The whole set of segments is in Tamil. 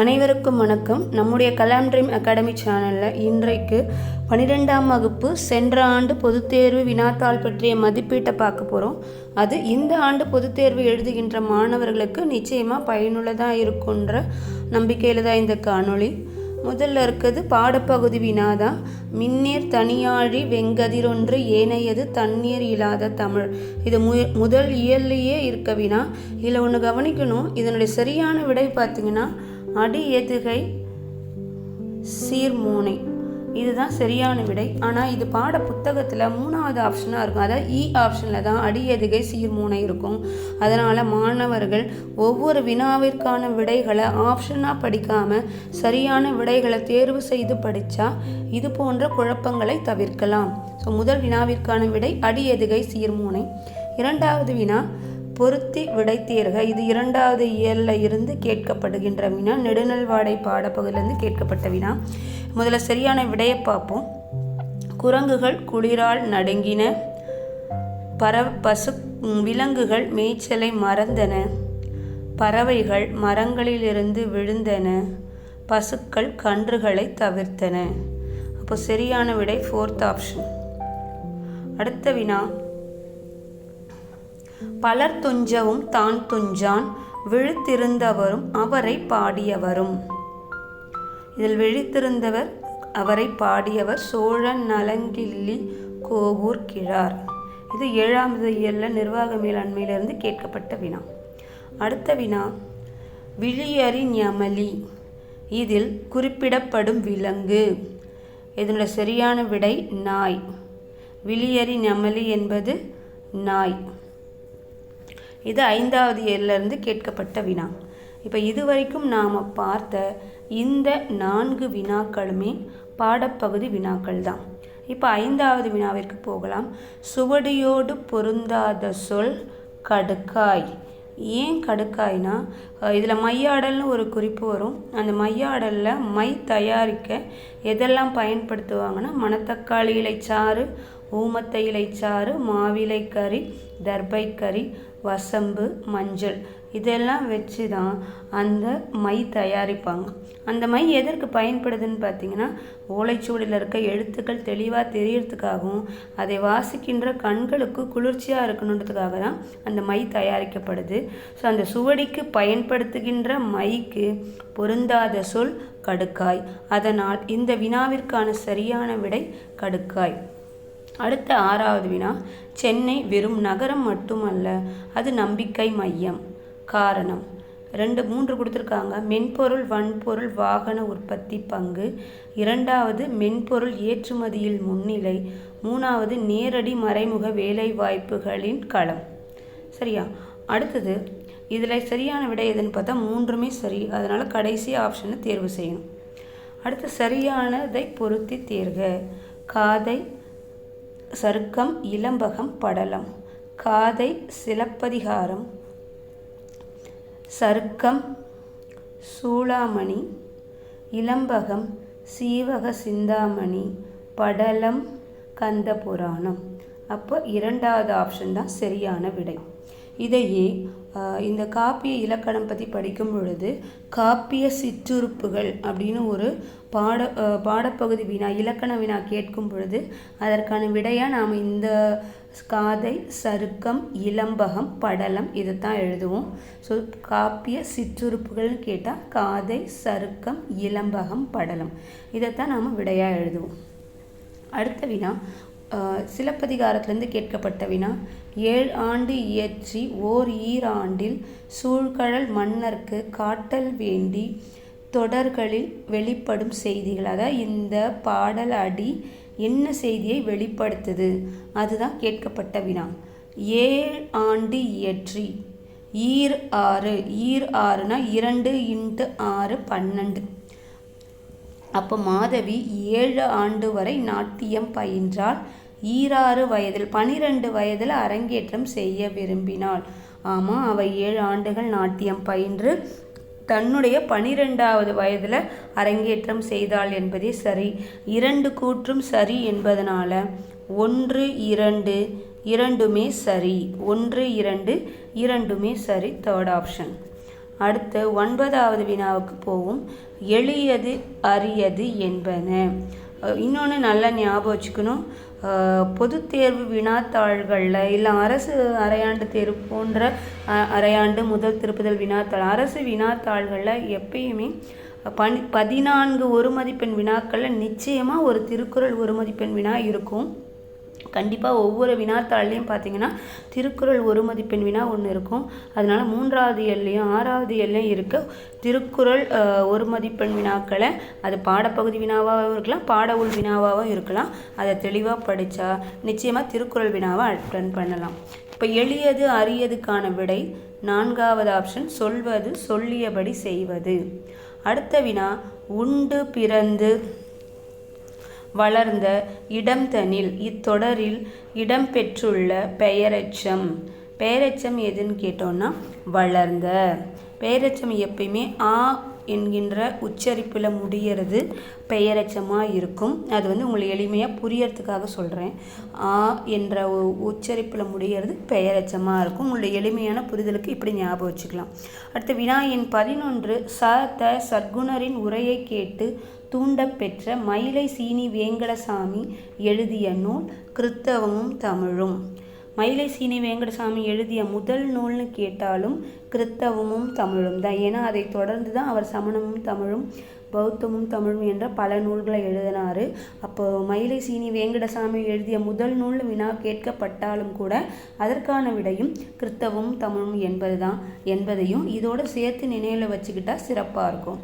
அனைவருக்கும் வணக்கம். நம்முடைய கலாம் ட்ரீம் அகாடமி சேனலில் இன்றைக்கு பன்னிரெண்டாம் வகுப்பு சென்ற ஆண்டு பொதுத் தேர்வு வினாத்தாள் பற்றிய மதிப்பீட்டை பார்க்க போகிறோம் அது இந்த ஆண்டு பொதுத் தேர்வு எழுதுகின்ற மாணவர்களுக்கு நிச்சயமாக பயனுள்ளதாக இருக்குன்ற நம்பிக்கையில் தான் இந்த காணொளி. முதல்ல இருக்கிறது பாடப்பகுதி வினாதான் மின்னீர் தனியாழி வெங்கதிரொன்று ஏனையது தண்ணீர் இல்லாத தமிழ். இது மு முதல் இயல்லையே இருக்க வினா. இதில் ஒன்று கவனிக்கணும். இதனுடைய சரியான விடை பார்த்தீங்கன்னா அடி எதுகை சீர்மூனை. இதுதான் சரியான விடை. ஆனால் இது பாட புத்தகத்தில் மூணாவது ஆப்ஷனாக இருக்கும். அதாவது e இ ஆப்ஷனில் தான் அடி எதுகை சீர்மூனை இருக்கும். அதனால் மாணவர்கள் ஒவ்வொரு வினாவிற்கான விடைகளை ஆப்ஷனாக படிக்காமல் சரியான விடைகளை தேர்வு செய்து படித்தா இது போன்ற குழப்பங்களை தவிர்க்கலாம். ஸோ முதல் வினாவிற்கான விடை அடி எதுகை சீர்மூனை. இரண்டாவது வினா பொருத்தி விடைத்தீர்க. இது இரண்டாவது இயலில் இருந்து கேட்கப்படுகின்ற வினா. நெடுநல்வாடை பாடப்பகுதியிலிருந்து கேட்கப்பட்ட வினா. முதல்ல சரியான விடையை பார்ப்போம். குரங்குகள் குளிரால் நடுங்கின. பற பசு விலங்குகள் மேய்ச்சலை மறந்தன. பறவைகள் மரங்களிலிருந்து விழுந்தன. பசுக்கள் கன்றுகளை தவிர்த்தன. அப்போ சரியான விடை ஃபோர்த் ஆப்ஷன் அடுத்த வினா. பலர் துஞ்சவும் தான் துஞ்சான் விழித்திருந்தவரும் அவரை பாடியவரும். இதில் விழித்திருந்தவர் அவரை பாடியவர் சோழன் நலங்கிள்ளி கோவூர் கிழார். இது ஏழாவது இயலில் நிர்வாக மேலாண்மையிலிருந்து கேட்கப்பட்ட வினா. அடுத்த வினா விழியறி ஞமலி. இதில் குறிப்பிடப்படும் விலங்கு. இதனுடைய சரியான விடை நாய். விழியறி ஞமலி என்பது நாய். இது ஐந்தாவது இயலிருந்து கேட்கப்பட்ட வினா. இப்போ இதுவரைக்கும் நாம் பார்த்த இந்த நான்கு வினாக்களுமே பாடப்பகுதி வினாக்கள் தான் இப்போ ஐந்தாவது வினாவிற்கு போகலாம். சுவடியோடு பொருந்தாத சொல் கடுக்காய் ஏன் கடுக்காய்னா இதில் மையாடல்னு ஒரு குறிப்பு வரும். அந்த மையாடலில் மை தயாரிக்க எதெல்லாம் பயன்படுத்துவாங்கன்னா மணத்தக்காளி இலைச்சாறு ஊமத்தை இலைச்சாறு மாவிலை கறி தர்பை கறி வசம்பு மஞ்சள் இதெல்லாம் வச்சு தான் அந்த மை தயாரிப்பாங்க. அந்த மை எதற்கு பயன்படுதுன்னு பார்த்தீங்கன்னா ஓலைச்சுவடியில் இருக்க எழுத்துக்கள் தெளிவாக தெரியறதுக்காகவும் அதை வாசிக்கின்ற கண்களுக்கு குளிர்ச்சியாக இருக்கணுன்றதுக்காக தான் அந்த மை தயாரிக்கப்படுது. ஸோ அந்த சுவடிக்கு பயன்படுத்துகின்ற மைக்கு பொருந்தாத சொல் கடுக்காய். அதனால் இந்த வினாவிற்கான சரியான விடை கடுக்காய். அடுத்த ஆறாவது வினா சென்னை வெறும் நகரம் மட்டுமல்ல அது நம்பிக்கை மையம். காரணம் ரெண்டு மூன்று கொடுத்துருக்காங்க. மென்பொருள் வன்பொருள் வாகன உற்பத்தி பங்கு. இரண்டாவது மென்பொருள் ஏற்றுமதியில் முன்னிலை. மூணாவது நேரடி மறைமுக வேலை வாய்ப்புகளின் களம். சரியா? அடுத்தது இதில் சரியான விடை எதுன்னு பார்த்தா மூன்றுமே சரி. அதனால் கடைசி ஆப்ஷனை தேர்வு செய்யணும். அடுத்து சரியானதை பொருத்தி தேர்க. காதை சருக்கம் இளம்பகம் படலம். காதை சிலப்பதிகாரம். சருக்கம் சூளாமணி. இளம்பகம் சீவக சிந்தாமணி. படலம் கந்த புராணம். அப்போ இரண்டாவது ஆப்ஷன் தான் சரியான விடை. இதையே இந்த காப்பிய இலக்கணம் பற்றி படிக்கும் பொழுது காப்பிய சிற்றுறுப்புகள் அப்படின்னு ஒரு பாட பாடப்பகுதி வினா இலக்கண வினா கேட்கும் பொழுது அதற்கான விடையாக நாம் இந்த காதை சருக்கம் இளம்பகம் படலம் இதை தான் எழுதுவோம். ஸோ காப்பிய சிற்றுறுப்புகள்னு கேட்டால் காதை சருக்கம் இளம்பகம் படலம் இதைத்தான் நாம் விடையாக எழுதுவோம். அடுத்த வினா சிலப்பதிகாரத்துலேருந்து கேட்கப்பட்ட வினா ஏழு ஆண்டு இயற்றி ஓர் ஈராண்டில் சூழ்கழல் மன்னர்க்கு காட்டல் வேண்டி தொடர்களில் வெளிப்படும் செய்திகள். அதாவது இந்த பாடல் அடி என்ன செய்தியை வெளிப்படுத்துது? அதுதான் கேட்கப்பட்ட வினா. ஏழு ஆண்டு இயற்றி. ஈர் ஆறு. ஈர் ஆறுனா இரண்டு இன்ட்டு ஆறு பன்னெண்டு. அப்போ மாதவி ஏழு ஆண்டு வரை நாட்டியம் பயின்றால் ஈராறு வயதில் பனிரெண்டு வயதில் அரங்கேற்றம் செய்ய விரும்பினாள். ஆமாம் அவள் ஏழு ஆண்டுகள் நாட்டியம் பயின்று தன்னுடைய பனிரெண்டாவது வயதில் அரங்கேற்றம் செய்தாள் என்பதே சரி. இரண்டு கூற்றும் சரி என்பதனால் ஒன்று இரண்டு இரண்டுமே சரி ஒன்று இரண்டு இரண்டுமே சரி தேர்ட் ஆப்ஷன் அடுத்து ஒன்பதாவது வினாவுக்கு போவோம். எளியது அரியது என்பன. இன்னொன்று நல்லா ஞாபகம் வச்சுக்கணும். பொது தேர்வு வினாத்தாள்களில் இல்லை அரசு அரையாண்டு தேர்வு போன்ற அரையாண்டு முதல் திருப்புதல் வினாத்தாள் அரசு வினாத்தாள்களில் எப்பயுமே பனி பதினான்கு ஒரு மதிப்பெண் வினாக்களில் நிச்சயமாக ஒரு திருக்குறள் ஒரு மதிப்பெண் வினா இருக்கும். கண்டிப்பாக ஒவ்வொரு வினாத்தாள்லேயும் பார்த்தீங்கன்னா திருக்குறள் ஒரு மதிப்பெண் வினா ஒன்று இருக்கும். அதனால் மூன்றாவது எல்லையும் ஆறாவது எல்லையும் இருக்க. திருக்குறள் ஒரு மதிப்பெண் வினாக்களை அது பாடப்பகுதி வினாவாகவும் இருக்கலாம் பாட உள் வினாவாகவும் இருக்கலாம். அதை தெளிவாக படித்தா நிச்சயமாக திருக்குறள் வினாவை அட்டன் பண்ணலாம். இப்போ எளியது அரியதுக்கான விடை நான்காவது ஆப்ஷன் சொல்வது சொல்லியபடி செய்வது. அடுத்த வினா உண்டு பிறந்து வளர்ந்த இடம்தனில் இத்தொடரில் இடம்பெற்றுள்ள பெயரெச்சம். பெயரெச்சம் எதுன்னு கேட்டோன்னா வளர்ந்த. பெயரெச்சம் எப்பயுமே ஆ என்கின்ற உச்சரிப்பில் முடிகிறது பெயரச்சமாக இருக்கும். அது வந்து உங்களை எளிமையாக புரியறதுக்காக சொல்கிறேன் ஆ என்ற உச்சரிப்பில் முடிகிறது பெயரச்சமாக இருக்கும். உங்களுடைய எளிமையான புரிதலுக்கு இப்படி ஞாபகம் வச்சுக்கலாம். அடுத்து வினாயின் பதினொன்று. ச த சர்க்குணரின் உரையை கேட்டு தூண்டப்பெற்ற மயிலை சீனி வேங்கடசாமி எழுதிய நூல் கிறித்தவமும் தமிழும். மயிலை சீனி வேங்கடசாமி எழுதிய முதல் நூல்னு கேட்டாலும் கிறித்தவமும் தமிழும் தான். ஏன்னா அதை தொடர்ந்து தான் அவர் சமணமும் தமிழும் பௌத்தமும் தமிழும் என்ற பல நூல்களை எழுதினார். அப்போ மயிலை சீனி வேங்கடசாமி எழுதிய முதல் நூல் வினா கேட்கப்பட்டாலும் கூட அதற்கான விடையும் கிறித்தவமும் தமிழும் என்பது தான் என்பதையும் இதோடு சேர்த்து நினைவில் வச்சுக்கிட்டா சிறப்பாக இருக்கும்.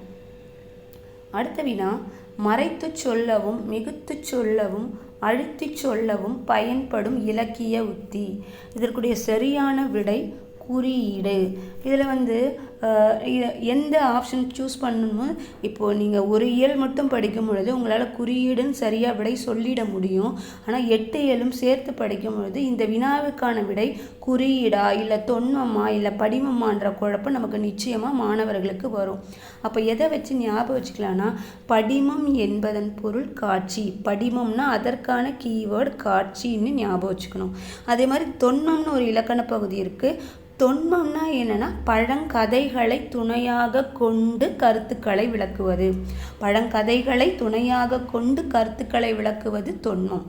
அடுத்த வினா மறைத்து சொல்லவும் மிகுத்து சொல்லவும் அழுத்தி சொல்லவும் பயன்படும் இலக்கிய உத்தி. இதற்குடைய சரியான விடை குறியீடு. இதில் வந்து எந்த ஆப்ஷன் சூஸ் பண்ணணுமோ இப்போது நீங்கள் ஒரு இயல் மட்டும் படிக்கும் பொழுது உங்களால் குறியீடுன்னு சரியாக விடை சொல்லிட முடியும். ஆனால் எட்டு இயலும் சேர்த்து படிக்கும் பொழுது இந்த வினாவுக்கான விடை குறியீடா இல்லை தொன்மமா இல்லை படிமமான்ற குழப்பம் நமக்கு நிச்சயமாக மாணவர்களுக்கு வரும். அப்போ எதை வச்சு ஞாபகம் வச்சுக்கலாம்னா படிமம் என்பதன் பொருள் காட்சி. படிமம்னா அதற்கான கீவேர்டு காட்சின்னு ஞாபகம் வச்சுக்கணும். அதே மாதிரி தொன்மம்னு ஒரு இலக்கண பகுதி இருக்குது தொன்மம்னா என்னென்னா பழங்கதை பழங்கதைகளை துணையாக கொண்டு கருத்துக்களை விளக்குவது. பழங்கதைகளை துணையாக கொண்டு கருத்துக்களை விளக்குவது தொன்மம்.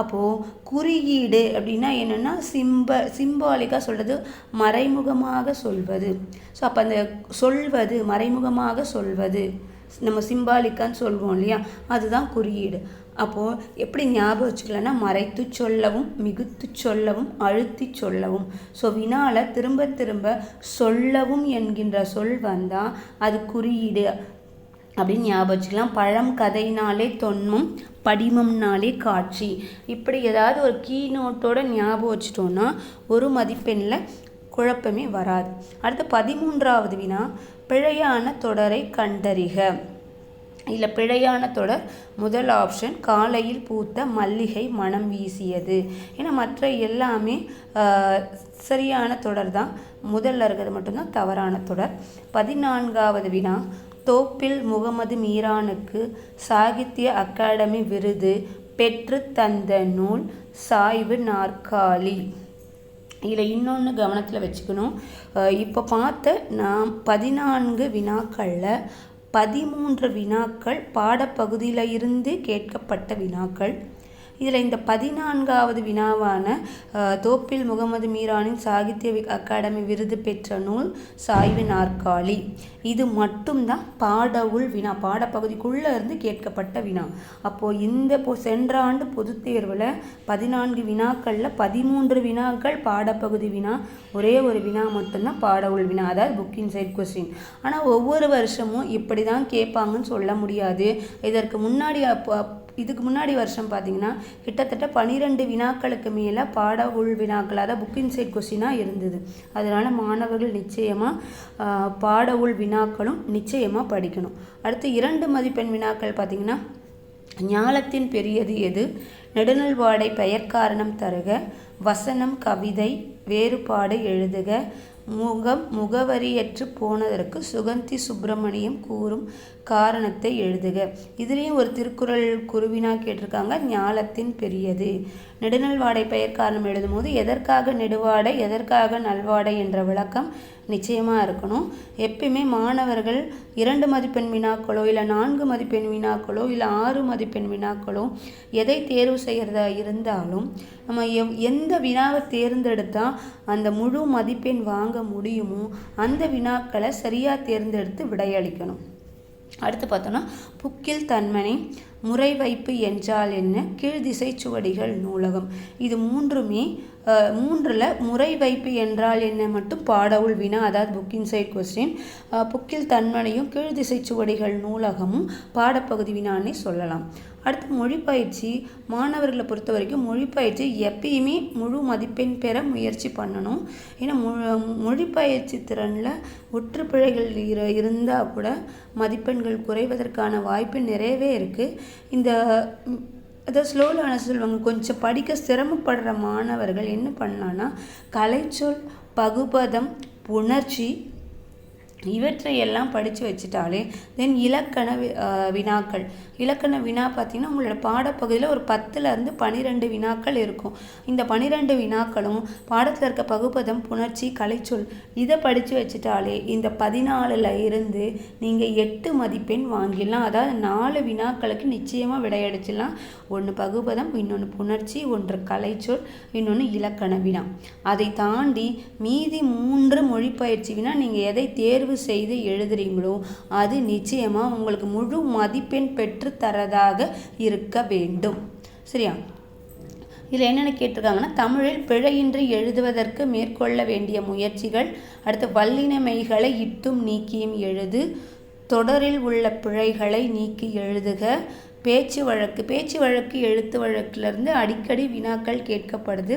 அப்போது குறியீடு அப்படின்னா என்னென்னா சிம்ப சிம்பாலிக்காக சொல்கிறது மறைமுகமாக சொல்வது. ஸோ அப்போ அந்த சொல்வது மறைமுகமாக சொல்வது நம்ம சிம்பாலிக்கான்னு சொல்வோம் இல்லையா? அதுதான் குறியீடு. அப்போது எப்படி ஞாபகம் வச்சுக்கலன்னா மறைத்து சொல்லவும் மிகுத்து சொல்லவும் அழுத்தி சொல்லவும். ஸோ வினால திரும்ப திரும்ப சொல்லவும் என்கின்ற சொல் வந்தால் அது குறியீடு அப்படின்னு ஞாபகம் வச்சுக்கலாம். பழம் கதைனாலே தொன்மம் படிமம்னாலே காட்சி. இப்படி ஏதாவது ஒரு கீ நோட்டோட ஞாபகம் வச்சிட்டோன்னா ஒரு மதிப்பெண்ணில் குழப்பமே வராது. அடுத்து பதிமூன்றாவது வினா பிழையான தொடரை கண்டறிக. இதில் பிழையான தொடர் முதல் ஆப்ஷன் காலையில் பூத்த மல்லிகை மனம் வீசியது. ஏன்னா மற்ற எல்லாமே சரியான தொடர் தான். முதல்ல இருக்கிறது மட்டும்தான் தவறான தொடர். பதினான்காவது வினா தோப்பில் முகமது மீரானுக்கு சாகித்ய அகாடமி விருது பெற்று தந்த நூல் சாய்வு நாற்காலி. இதில் இன்னொன்று கவனத்தில் வச்சுக்கணும். இப்போ பார்த்த நாம் பதினான்கு வினாக்களில் பதிமூன்று வினாக்கள் பாடப்பகுதியில் இருந்து கேட்கப்பட்ட வினாக்கள். இதில் இந்த பதினான்காவது வினாவான தோப்பில் முகமது மீரானின் சாகித்ய அகாடமி விருது பெற்ற நூல் சாய்வு நாற்காலி இது மட்டும்தான் பாடவுள் வினா பாடப்பகுதிக்குள்ளே இருந்து கேட்கப்பட்ட வினா. அப்போது இந்த பொ சென்ற ஆண்டு பொதுத் தேர்வில் பதினான்கு வினாக்களில் பதிமூன்று வினாக்கள் பாடப்பகுதி வினா ஒரே ஒரு வினா மட்டும்தான் பாடவுள் வினா அதாவது புக்கின் சைட் கொஸ்டின் ஆனால் ஒவ்வொரு வருஷமும் இப்படி தான் கேட்பாங்கன்னு சொல்ல முடியாது. இதற்கு முன்னாடி அப்போ இதுக்கு முன்னாடி வருஷம் பார்த்தீங்கன்னா கிட்டத்தட்ட பனிரெண்டு வினாக்களுக்கு மேலே பாட உள் வினாக்கள் அதாவது புக் சைட் கொஸ்டினாக இருந்தது. அதனால் மாணவர்கள் நிச்சயமாக பாட உள் வினாக்களும் நிச்சயமாக படிக்கணும். அடுத்து இரண்டு மதிப்பெண் வினாக்கள் பார்த்திங்கன்னா ஞாலத்தின் பெரியது எது? நெடுநல்வாடை பெயர் காரணம் தருக வசனம் கவிதை வேறுபாடு எழுதுக முகம் முகவரியற்று போனதற்கு சுகந்தி சுப்பிரமணியம் கூறும் காரணத்தை எழுதுக. இதுலேயும் ஒரு திருக்குறள் குருவினா கேட்டிருக்காங்க ஞாலத்தின் பெரியது. நெடுநல்வாடை பெயர் காரணம் எழுதும்போது எதற்காக நெடுவாடை எதற்காக நல்வாடை என்ற விளக்கம் நிச்சயமாக இருக்கணும். எப்பயுமே மாணவர்கள் இரண்டு மதிப்பெண் வினாக்களோ இல்லை நான்கு மதிப்பெண் வினாக்களோ இல்லை ஆறு மதிப்பெண் வினாக்களோ எதை தேர்வு செய்கிறதா இருந்தாலும் நம்ம எவ் எந்த வினாவை தேர்ந்தெடுத்தால் அந்த முழு மதிப்பெண் வாங்க முடியுமோ அந்த வினாக்களை சரியாக தேர்ந்தெடுத்து விடையளிக்கணும். அடுத்து பார்த்தோன்னா புக்கில் தன்மனை முறை வைப்பு என்றால் என்ன? கீழ்திசை சுவடிகள் நூலகம். இது மூன்றுமே மூன்றில் முறை வைப்பு என்றால் என்ன மட்டும் பாடவுள் வினா அதாவது புக்கின் சைட் கொஸ்டின் புக்கில் தன்மனையும் கீழ்திசை சுவடிகள் நூலகமும் பாடப்பகுதி வினான்னே சொல்லலாம். அடுத்து மொழிப்பயிற்சி. மாணவர்களை பொறுத்த வரைக்கும் மொழிப்பயிற்சி எப்பயுமே முழு மதிப்பெண் பெற முயற்சி பண்ணணும். ஏன்னா மொழிப்பயிற்சி திறனில் ஒற்றுப்பிழைகள் இரு இருந்தால் கூட மதிப்பெண்கள் குறைவதற்கான வாய்ப்பு நிறையவே இருக்குது இந்த அதை ஸ்லோ லேர்னர்ஸ் சொல்லுவாங்க கொஞ்சம் படிக்க சிரமப்படுற மாணவர்கள் என்ன பண்ணலான்னா கலைச்சொல் பகுபதம் புணர்ச்சி இவற்றை எல்லாம் படித்து வச்சுட்டாலே தென் இலக்கண வினாக்கள். இலக்கண வினா பார்த்திங்கன்னா உங்களோட பாடப்பகுதியில் ஒரு பத்துலேருந்து பன்னிரெண்டு வினாக்கள் இருக்கும். இந்த பன்னிரெண்டு வினாக்களும் பாடத்தில் இருக்க பகுப்பதம் புணர்ச்சி கலைச்சொல் இதை படித்து வச்சுட்டாலே இந்த பதினாலில் இருந்து நீங்கள் எட்டு மதிப்பெண் வாங்கிடலாம். அதாவது நாலு வினாக்களுக்கு நிச்சயமாக விடையடிச்சிடலாம். ஒன்று பகுபதம் இன்னொன்று புணர்ச்சி ஒன்று கலைச்சொல் இன்னொன்று இலக்கண வினா. அதை தாண்டி மீதி மூன்று மொழிப்பயிற்சி வினா நீங்கள் எதை தேர்வு தேர்வு செய்து எழுதுறீங்களோ அது நிச்சயமாக உங்களுக்கு முழு மதிப்பெண் பெற்று தரதாக இருக்க வேண்டும். சரியா? இதில் என்னென்ன கேட்டிருக்காங்கன்னா தமிழில் பிழையின்றி எழுதுவதற்கு மேற்கொள்ள வேண்டிய முயற்சிகள் அடுத்து வல்லினமைகளை இட்டும் நீக்கியும் எழுது தொடரில் உள்ள பிழைகளை நீக்கி எழுதுக பேச்சு வழக்கு பேச்சு வழக்கு எழுத்து வழக்கிலிருந்து அடிக்கடி வினாக்கள் கேட்கப்படுது.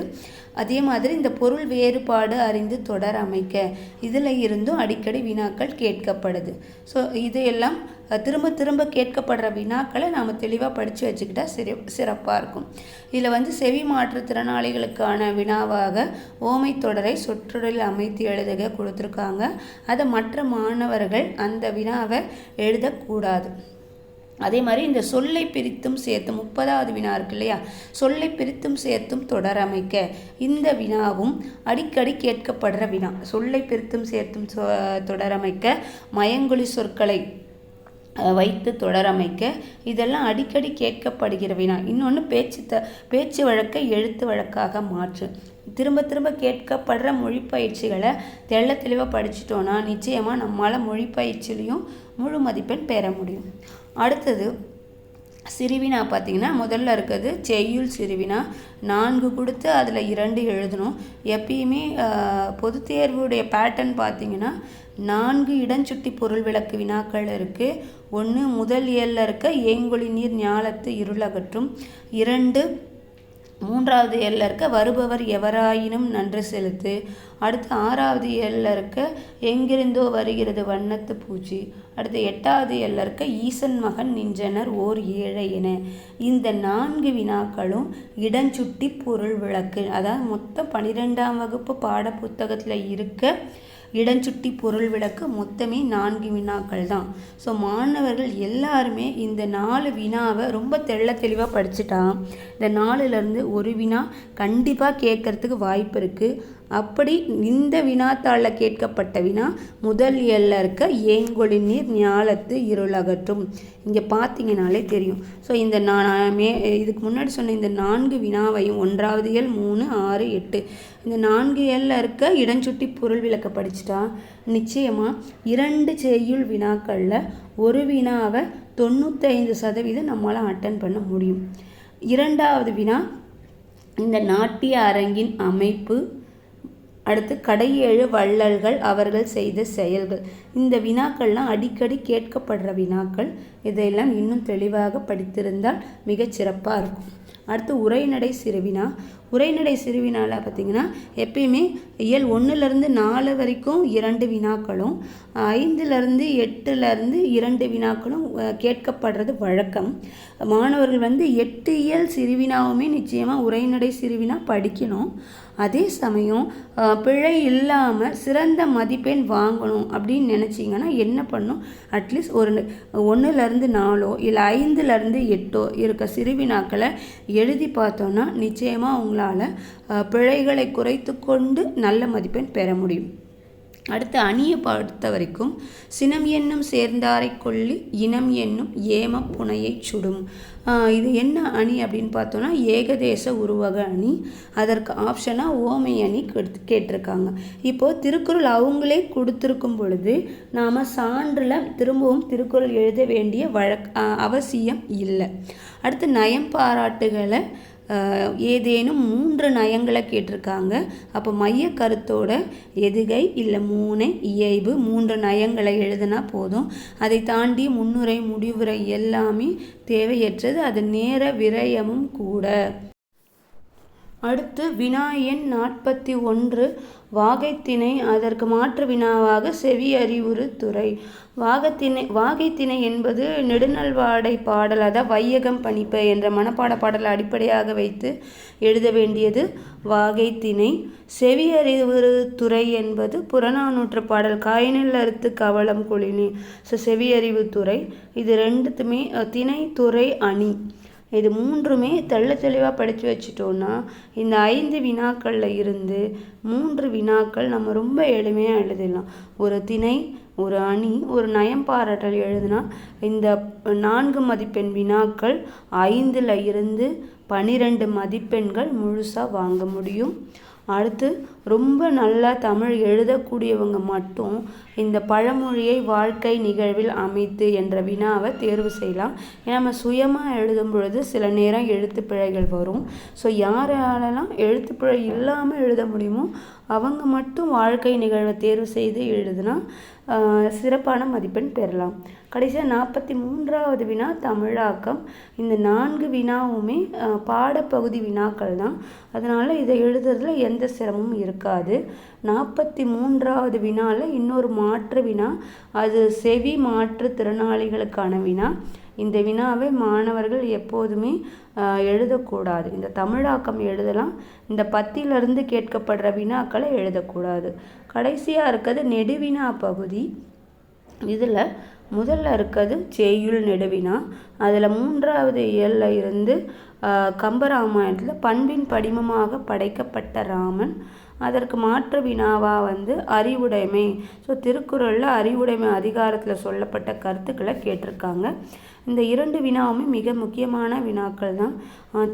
அதே மாதிரி இந்த பொருள் வேறுபாடு அறிந்து தொடர் அமைக்க இதில் இருந்தும் அடிக்கடி வினாக்கள் கேட்கப்படுது. ஸோ இதையெல்லாம் திரும்ப திரும்ப கேட்கப்படுற வினாக்களை நாம் தெளிவாக படித்து வச்சுக்கிட்டா சிற சிறப்பாக இருக்கும். இதில் வந்து செவி மாற்றுத்திறனாளிகளுக்கான வினாவாக ஓமை தொடரை சொற்றொடரில் அமைத்து எழுதுக கொடுத்துருக்காங்க. அதை மற்ற மாணவர்கள் அந்த வினாவை எழுதக்கூடாது. அதே மாதிரி இந்த சொல்லை பிரித்தும் சேர்த்தும் முப்பதாவது வினா இருக்கு இல்லையா? சொல்லை பிரித்தும் சேர்த்தும் தொடரமைக்க இந்த வினாவும் அடிக்கடி கேட்கப்படுற வினா. சொல்லை பிரித்தும் சேர்த்தும் தொடரமைக்க மயங்கொழி சொற்களை வைத்து தொடரமைக்க இதெல்லாம் அடிக்கடி கேட்கப்படுகிற வினா. இன்னொன்று பேச்சு த பேச்சு வழக்கை எழுத்து வழக்காக மாற்று. திரும்ப திரும்ப கேட்கப்படுற மொழிப்பயிற்சிகளை தெள்ள தெளிவாக படிச்சிட்டோன்னா நிச்சயமாக நம்மளால் மொழிபயிற்சியிலையும் முழு மதிப்பெண் பெற முடியும். அடுத்தது சிறுவினா பார்த்திங்கன்னா முதல்ல இருக்கிறது செய்யுள் சிறுவினா. நான்கு கொடுத்து அதில் இரண்டு எழுதணும். எப்பயுமே பொது தேர்வுடைய பேட்டர்ன் பார்த்திங்கன்னா நான்கு இடஞ்சுட்டி பொருள் விளக்கு வினாக்கள் இருக்குது ஒன்று முதல் இயலில் இருக்க ஏங்கொழி நீர் ஞாலத்து இருளகற்றும் இரண்டு மூன்றாவது எல்ல இருக்க வருபவர் எவராயினும் நன்று செலுத்து. அடுத்து ஆறாவது எல்ல இருக்க எங்கிருந்தோ வருகிறது வண்ணத்து பூச்சி. அடுத்து எட்டாவது எல்ல இருக்க ஈசன் மகன் நின்றனர் ஓர் ஏழை என. இந்த நான்கு வினாக்களும் இடஞ்சுட்டி பொருள் விளக்கு. அதாவது மொத்தம் பனிரெண்டாம் வகுப்பு பாட புத்தகத்தில் இருக்க இடஞ்சுட்டி பொருள் விளக்கு மொத்தமே நான்கு வினாக்கள் தான் ஸோ மாணவர்கள் எல்லாருமே இந்த நாலு வினாவை ரொம்ப தெள்ள தெளிவாக படிச்சுட்டான் இந்த நாலுலேருந்து ஒரு வினா கண்டிப்பாக கேட்கறதுக்கு வாய்ப்பு இருக்குது அப்படி இந்த வினாத்தாளில் கேட்கப்பட்ட வினா முதல் எல்ல இருக்க ஏங்கொழி நீர் ஞாலத்து இருளகற்றும் இங்கே பார்த்தீங்கனாலே தெரியும். ஸோ இந்த நான் மே இதுக்கு முன்னாடி சொன்ன இந்த நான்கு வினாவையும் ஒன்றாவது எல் மூணு ஆறு எட்டு. இந்த நான்கு எல்ல இருக்க இடஞ்சுட்டி பொருள் விளக்க படிச்சுட்டா? நிச்சயமாக இரண்டு செய்யுள் வினாக்களில் ஒரு வினாவை தொண்ணூத்தைந்து சதவீதம் நம்மளால் அட்டன் பண்ண முடியும். இரண்டாவது வினா இந்த நாட்டிய அரங்கின் அமைப்பு அடுத்து கடையேழு வள்ளல்கள் அவர்கள் செய்த செயல்கள். இந்த வினாக்கள்லாம் அடிக்கடி கேட்கப்படுற வினாக்கள். இதையெல்லாம் இன்னும் தெளிவாக படித்திருந்தால் மிகச் சிறப்பாக இருக்கும். அடுத்து உரைநடை சிறுவினா. உரைநடை சிறுவினால் பார்த்திங்கன்னா எப்பயுமே இயல் ஒன்றுலேருந்து நாலு வரைக்கும் இரண்டு வினாக்களும் ஐந்துலேருந்து எட்டுலேருந்து இரண்டு வினாக்களும் கேட்கப்படுறது வழக்கம். மாணவர்கள் வந்து எட்டு இயல் சிறுவினாவுமே நிச்சயமாக உரைநடை சிறுவினா படிக்கணும். அதே சமயம் பிழை இல்லாமல் சிறந்த மதிப்பெண் வாங்கணும் அப்படின்னு நினச்சிங்கன்னா என்ன பண்ணும்? அட்லீஸ்ட் ஒரு ஒன்றுலேருந்து நாலோ இல்லை ஐந்துலேருந்து எட்டோ இருக்க சிறுவினாக்களை எழுதி பார்த்தோன்னா நிச்சயமாக அவங்களுக்கு உங்களால் பிழைகளை குறைத்து கொண்டு நல்ல மதிப்பெண் பெற முடியும். அடுத்து அணியை பொறுத்த வரைக்கும் சினம் என்னும் சேர்ந்தாரை கொள்ளி இனம் என்னும் ஏம புனையை சுடும். இது என்ன அணி அப்படின்னு பார்த்தோன்னா ஏகதேச உருவக அணி. அதற்கு ஆப்ஷனாக ஓமை அணி கேட்டிருக்காங்க. இப்போது திருக்குறள் அவங்களே கொடுத்துருக்கும் பொழுது நாம் சான்றில் திரும்பவும் திருக்குறள் எழுத வேண்டிய வழக் அவசியம் இல்லை. அடுத்து நயம் பாராட்டுகளை ஏதேனும் மூன்று நயங்களை கேட்டிருக்காங்க. அப்போ மைய கருத்தோட எதுகை இல்லை மூனை இயைபு மூன்று நயங்களை எழுதினா போதும். அதை தாண்டி முன்னுரை முடிவுரை எல்லாமே தேவையற்றது. அது நேர விரயமும் கூட. அடுத்து வினா எண் நாற்பத்தி ஒன்று வாகைத்திணை அதற்கு மாற்று வினாவாக செவி அறிவுறு துறை. வாகத்திணை வாகைத்திணை என்பது நெடுநல்வாடை பாடல் அதாவது வையகம் பணிப்பை என்ற மனப்பாட பாடலை அடிப்படையாக வைத்து எழுத வேண்டியது வாகைத்திணை. செவி அறிவுறு துறை என்பது புறநானூற்று பாடல் காயினில் அறுத்து கவளம் குளினி. ஸோ செவி அறிவு துறை. இது ரெண்டுத்துமே திணை துறை அணி. இது மூன்றுமே தெள்ள தெளிவாக படித்து வச்சுட்டோன்னா இந்த ஐந்து வினாக்களில் இருந்து மூன்று வினாக்கள் நம்ம ரொம்ப எளிமையாக எழுதிடலாம். ஒரு திணை ஒரு அணி ஒரு நயம் பாராட்டல் எழுதுனா இந்த நான்கு மதிப்பெண் வினாக்கள் ஐந்தில் இருந்து பனிரெண்டு மதிப்பெண்கள் முழுசாக வாங்க முடியும். அடுத்து ரொம்ப நல்லா தமிழ் எழுதக்கூடியவங்க மட்டும் இந்த பழமொழியை வாழ்க்கை நிகழ்வில் அமைத்து என்ற வினாவை தேர்வு செய்யலாம். ஏன்னா நம்ம சுயமாக எழுதும் பொழுது சில நேரம் எழுத்து பிழைகள் வரும். ஸோ யாராலலாம் எழுத்து பிழை இல்லாமல் எழுத முடியுமோ அவங்க மட்டும் வாழ்க்கை நிகழ்வை தேர்வு செய்து எழுதுனா சிறப்பான மதிப்பெண் பெறலாம். கடைசியாக நாற்பத்தி மூன்றாவது வினா தமிழாக்கம். இந்த நான்கு வினாவுமே பாடப்பகுதி வினாக்கள் தான் அதனால் இதை எழுதுறதுல எந்த சிரமமும் இருக்காது. நாற்பத்தி மூன்றாவது வினாவில் இன்னொரு மாற்று வினா அது செவி மாற்று திறனாளிகளுக்கான வினா. இந்த வினாவை மாணவர்கள் எப்போதுமே எழுதக்கூடாது. இந்த தமிழாக்கம் எழுதலாம். இந்த பத்தியிலிருந்து கேட்கப்படுற வினாக்களை எழுதக்கூடாது. கடைசியாக இருக்கிறது நெடுவினா பகுதி. இதில் முதல்ல இருக்கிறது செய்யுள் நெடுவினா. அதில் மூன்றாவது இயலில் இருந்து கம்பராமாயணத்தில் பண்பின் படிமமாக படைக்கப்பட்ட ராமன் அதற்கு மாற்று வினாவாக வந்து அறிவுடைமை. ஸோ திருக்குறளில் அறிவுடைமை அதிகாரத்தில் சொல்லப்பட்ட கருத்துக்களை கேட்டிருக்காங்க. இந்த இரண்டு வினாவுமே மிக முக்கியமான வினாக்கள் தான்.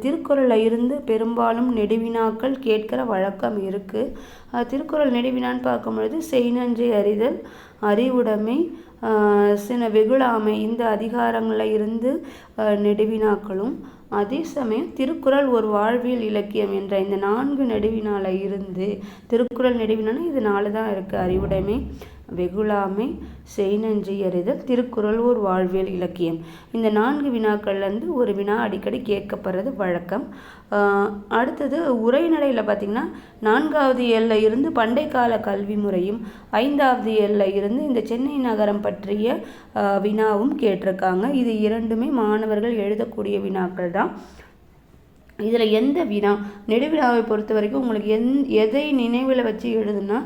திருக்குறளில் இருந்து பெரும்பாலும் நெடுவினாக்கள் கேட்கிற வழக்கம் இருக்குது திருக்குறள் நெடுவினான்னு பார்க்கும் பொழுது செய்நன்றி அறிதல் அறிவுடைமை சில வெகுளாமை இந்த அதிகாரங்களில் இருந்து நெடுவினாக்களும் அதே சமயம் திருக்குறள் ஒரு வாழ்வியல் இலக்கியம் என்ற இந்த நான்கு நெடுவினால இருந்து திருக்குறள் நெடுவினான இது நாலு தான் இருக்குது அறிவுடைமை. வெகுளாமை செய்நன்றி திருக்குறள் ஒரு வாழ்வியல் இலக்கியம். இந்த நான்கு வினாக்கள்லேருந்து ஒரு வினா அடிக்கடி கேட்கப்படுறது வழக்கம். அடுத்தது உரைநடையில் பார்த்திங்கன்னா நான்காவது ஏழில் இருந்து பண்டை கால கல்வி முறையும் ஐந்தாவது எல்லில் இருந்து இந்த சென்னை நகரம் பற்றிய வினாவும் கேட்டிருக்காங்க. இது இரண்டுமே மாணவர்கள் எழுதக்கூடிய வினாக்கள் தான் இதில் எந்த வினா நெடுவினாவை பொறுத்த வரைக்கும் உங்களுக்கு எந் எதை நினைவில் வச்சு எழுதுனா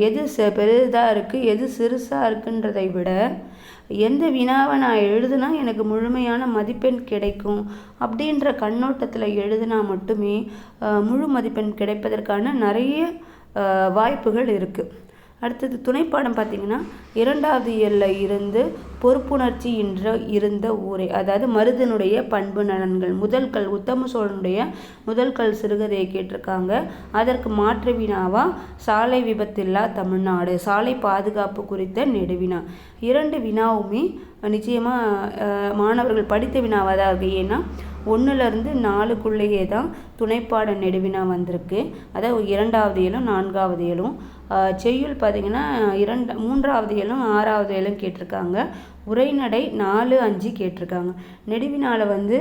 எது ச பெரிதாக இருக்குது எது சிறுசாக இருக்குன்றதை விட எந்த வினாவை நான் எழுதுனா எனக்கு முழுமையான மதிப்பெண் கிடைக்கும் அப்படின்ற கண்ணோட்டத்தில் எழுதுனா மட்டுமே முழு மதிப்பெண் கிடைப்பதற்கான நிறைய வாய்ப்புகள் இருக்குது அடுத்தது துணைப்பாடம் பார்த்திங்கன்னா இரண்டாவது இயலில் இருந்து பொறுப்புணர்ச்சி என்ற இருந்த ஊரை. அதாவது மருதனுடைய பண்பு நலன்கள். முதல் கல் உத்தம சோழனுடைய முதல் கல் சிறுகதையை கேட்டிருக்காங்க. அதற்கு மாற்று வினாவா சாலை விபத்தில்லா தமிழ்நாடு சாலை பாதுகாப்பு குறித்த நெடுவினா. இரண்டு வினாவுமே நிச்சயமாக மாணவர்கள் படித்த வினாவாக தான் இருக்குது ஏன்னா ஒன்றுலேருந்து நாலுக்குள்ளேயே தான் துணைப்பாட நெடுவினா வந்திருக்கு. அதாவது இரண்டாவது இயலும் நான்காவது இயலும் செய்யுள் பார்த்திங்கன்னா இரண்டு மூன்றாவது இயலும் ஆறாவது இயலும் கேட்டிருக்காங்க. உரைநடை நாலு அஞ்சு கேட்டிருக்காங்க. நெடுவினால் வந்து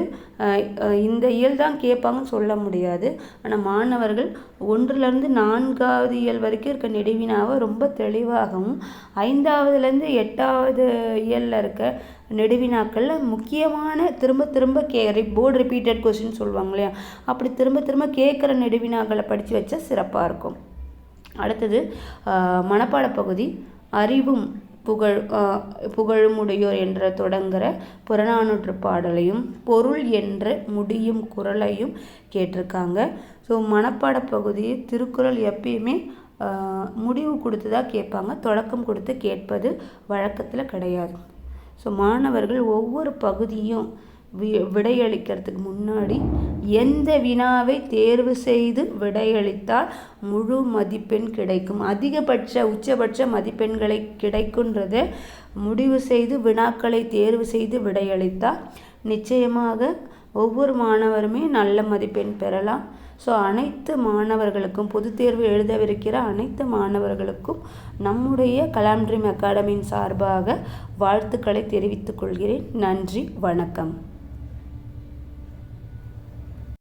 இந்த இயல் தான் கேட்பாங்கன்னு சொல்ல முடியாது. ஆனால் மாணவர்கள் ஒன்றுலேருந்து நான்காவது இயல் வரைக்கும் இருக்க நெடுவினாவை ரொம்ப தெளிவாகவும் ஐந்தாவதுலேருந்து எட்டாவது இயலில் இருக்க நெடுவினாக்களில் முக்கியமான திரும்ப திரும்ப கே போர்டு ரிப்பீட்டட் கொஸ்டின் சொல்லுவாங்க இல்லையா? அப்படி திரும்ப திரும்ப கேட்குற நெடுவினாக்களை படித்து வச்சா சிறப்பாக இருக்கும். அடுத்தது மனப்பாட பகுதி அறிவும் புகழ் புகழுமுடையோர் என்ற தொடங்குகிற புறநானூற்று பாடலையும் பொருள் என்ற முடியும் குரலையும் கேட்டிருக்காங்க. ஸோ மனப்பாட பகுதியை திருக்குறள் எப்பயுமே முடிவு கொடுத்து தான் கேட்பாங்க தொடக்கம் கொடுத்து கேட்பது வழக்கத்தில் கிடையாது. ஸோ மாணவர்கள் ஒவ்வொரு பகுதியும் வி விடையளிக்கிறதுக்கு முன்னாடி எந்த வினாவை தேர்வு செய்து விடையளித்தால் முழு மதிப்பெண் கிடைக்கும். அதிகபட்ச உச்சபட்ச மதிப்பெண்களை கிடைக்குன்றதை முடிவு செய்து வினாக்களை தேர்வு செய்து விடையளித்தால் நிச்சயமாக ஒவ்வொரு மாணவருமே நல்ல மதிப்பெண் பெறலாம். ஸோ அனைத்து மாணவர்களுக்கும் பொதுத் தேர்வு எழுதவிருக்கிற அனைத்து மாணவர்களுக்கும் நம்முடைய கலாம் ட்ரீம் அகாடமியின் சார்பாக வாழ்த்துக்களை தெரிவித்துக் கொள்கிறேன். நன்றி வணக்கம்.